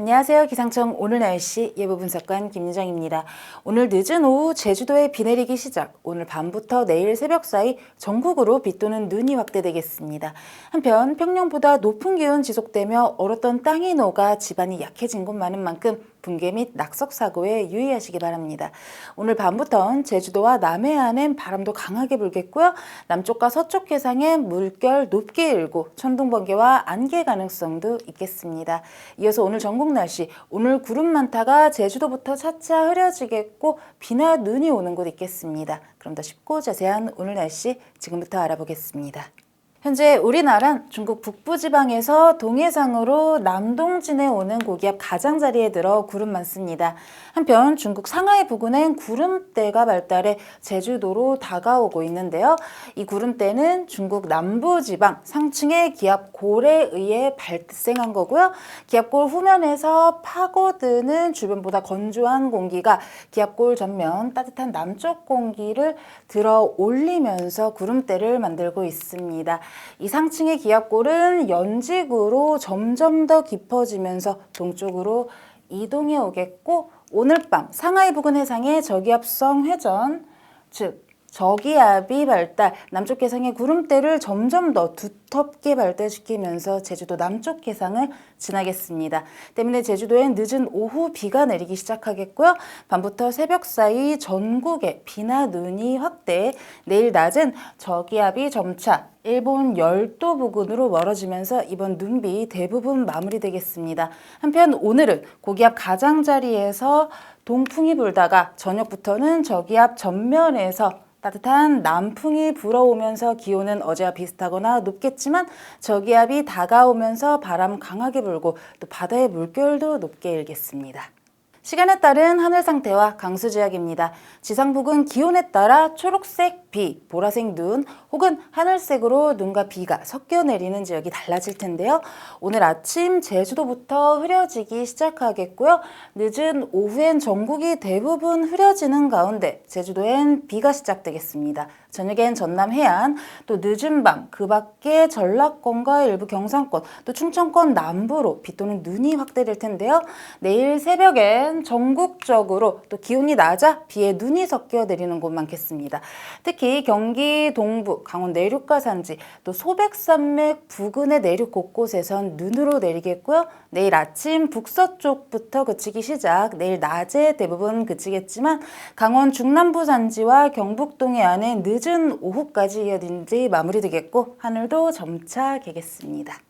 안녕하세요. 기상청 오늘 날씨 예보 분석관 김유정입니다. 오늘 늦은 오후 제주도에 비 내리기 시작. 오늘 밤부터 내일 새벽 사이 전국으로 비 또는 눈이 확대되겠습니다. 한편 평년보다 높은 기온 지속되며 얼었던 땅이 녹아 지반이 약해진 곳 많은 만큼 붕괴 및 낙석 사고에 유의하시기 바랍니다. 오늘 밤부터는 제주도와 남해안엔 바람도 강하게 불겠고요. 남쪽과 서쪽 해상엔 물결 높게 일고 천둥 번개와 안개 가능성도 있겠습니다. 이어서 오늘 전국 날씨 오늘 구름 많다가 제주도부터 차차 흐려지겠고 비나 눈이 오는 곳 있겠습니다. 그럼 더 쉽고 자세한 오늘 날씨 지금부터 알아보겠습니다. 현재 우리나라는 중국 북부지방에서 동해상으로 남동진에 오는 고기압 가장자리에 들어 구름 많습니다. 한편 중국 상하이 부근엔 구름대가 발달해 제주도로 다가오고 있는데요. 이 구름대는 중국 남부지방 상층의 기압 골에 의해 발생한 거고요. 기압골 후면에서 파고드는 주변보다 건조한 공기가 기압골 전면 따뜻한 남쪽 공기를 들어 올리면서 구름대를 만들고 있습니다. 이 상층의 기압골은 연직으로 점점 더 깊어지면서 동쪽으로 이동해 오겠고 오늘 밤 상하이 부근 해상의 저기압성 회전 즉 저기압이 발달, 남쪽 해상의 구름대를 점점 더 두텁게 발달시키면서 제주도 남쪽 해상을 지나겠습니다. 때문에 제주도엔 늦은 오후 비가 내리기 시작하겠고요. 밤부터 새벽 사이 전국에 비나 눈이 확대, 내일 낮은 저기압이 점차 일본 열도 부근으로 멀어지면서 이번 눈비 대부분 마무리되겠습니다. 한편 오늘은 고기압 가장자리에서 동풍이 불다가 저녁부터는 저기압 전면에서 따뜻한 남풍이 불어오면서 기온은 어제와 비슷하거나 높겠지만 저기압이 다가오면서 바람 강하게 불고 또 바다의 물결도 높게 일겠습니다. 시간에 따른 하늘 상태와 강수 지역입니다. 지상 부근 기온에 따라 초록색 비, 보라색 눈 혹은 하늘색으로 눈과 비가 섞여 내리는 지역이 달라질 텐데요. 오늘 아침 제주도부터 흐려지기 시작하겠고요. 늦은 오후엔 전국이 대부분 흐려지는 가운데 제주도엔 비가 시작되겠습니다. 저녁엔 전남 해안, 또 늦은 밤 그 밖에 전라권과 일부 경상권, 또 충청권 남부로 비 또는 눈이 확대될 텐데요. 내일 새벽 엔 전국적으로 또 기온이 낮아 비에 눈이 섞여 내리는 곳 많겠습니다. 특히 경기 동부, 강원 내륙과 산지, 또 소백산맥 부근의 내륙 곳곳에선 눈으로 내리겠고요. 내일 아침 북서쪽부터 그치기 시작, 내일 낮에 대부분 그치겠지만 강원 중남부 산지와 경북 동해안은 늦은 오후까지 이어진지 마무리되겠고 하늘도 점차 개겠습니다.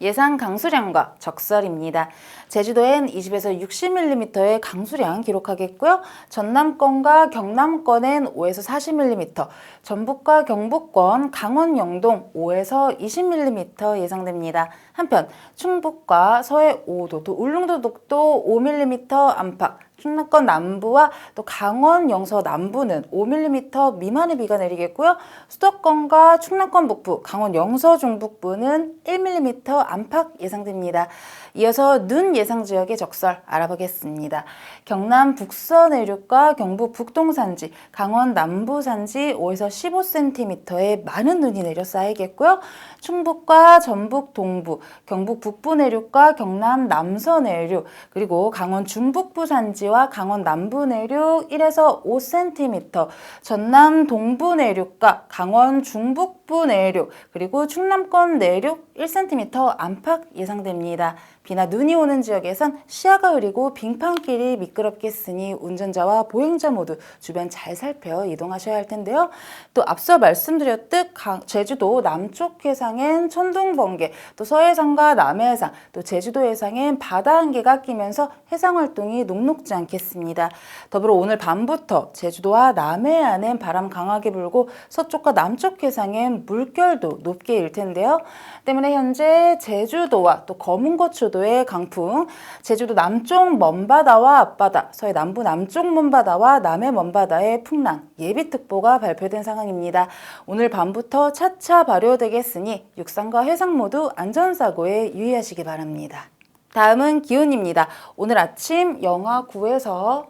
예상 강수량과 적설입니다. 제주도엔 20에서 60mm의 강수량 기록하겠고요. 전남권과 경남권엔 5에서 40mm, 전북과 경북권, 강원 영동 5에서 20mm 예상됩니다. 한편 충북과 서해 5도, 또 울릉도 독도 5mm 안팎, 충남권 남부와 또 강원 영서 남부는 5mm 미만의 비가 내리겠고요. 수도권과 충남권 북부, 강원 영서 중북부는 1mm 안팎 예상됩니다. 이어서 눈 예상 지역의 적설 알아보겠습니다. 경남 북서 내륙과 경북 북동 산지, 강원 남부 산지 5에서 15cm의 많은 눈이 내려 쌓이겠고요. 충북과 전북 동부, 경북 북부 내륙과 경남 남서 내륙, 그리고 강원 중북부 산지 와 강원 남부 내륙 1에서 5cm, 전남 동부 내륙과 강원 중북 부 내륙, 그리고 충남권 내륙 1cm 안팎 예상됩니다. 비나 눈이 오는 지역에선 시야가 흐리고 빙판길이 미끄럽겠으니 운전자와 보행자 모두 주변 잘 살펴 이동하셔야 할 텐데요. 또 앞서 말씀드렸듯 강- 제주도 남쪽 해상엔 천둥 번개, 또 서해상과 남해해상, 또 제주도 해상엔 바다 안개가 끼면서 해상 활동이 녹록지 않겠습니다. 더불어 오늘 밤부터 제주도와 남해안엔 바람 강하게 불고 서쪽과 남쪽 해상엔 물결도 높게 일 텐데요. 때문에 현재 제주도와 또 검은고초도의 강풍, 제주도 남쪽 먼바다와 앞바다, 서해 남부 남쪽 먼바다와 남해 먼바다의 풍랑 예비특보가 발표된 상황입니다. 오늘 밤부터 차차 발효되겠으니 육상과 해상 모두 안전사고에 유의하시기 바랍니다. 다음은 기온입니다. 오늘 아침 영하 9에서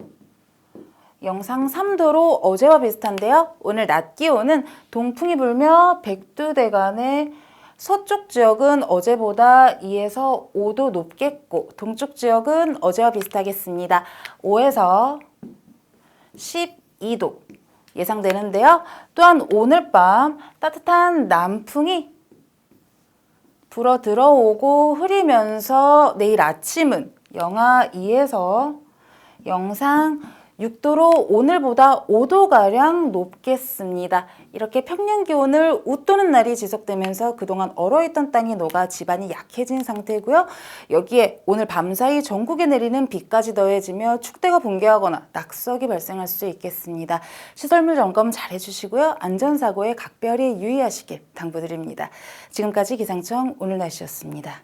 영상 3도로 어제와 비슷한데요. 오늘 낮 기온은 동풍이 불며 백두대간의 서쪽 지역은 어제보다 2에서 5도 높겠고 동쪽 지역은 어제와 비슷하겠습니다. 5에서 12도 예상되는데요. 또한 오늘 밤 따뜻한 남풍이 불어 들어오고 흐리면서 내일 아침은 영하 2에서 영상 6도로 오늘보다 5도가량 높겠습니다. 이렇게 평년 기온을 웃도는 날이 지속되면서 그동안 얼어있던 땅이 녹아 지반이 약해진 상태고요. 여기에 오늘 밤사이 전국에 내리는 비까지 더해지며 축대가 붕괴하거나 낙석이 발생할 수 있겠습니다. 시설물 점검 잘 해주시고요. 안전사고에 각별히 유의하시길 당부드립니다. 지금까지 기상청 오늘 날씨였습니다.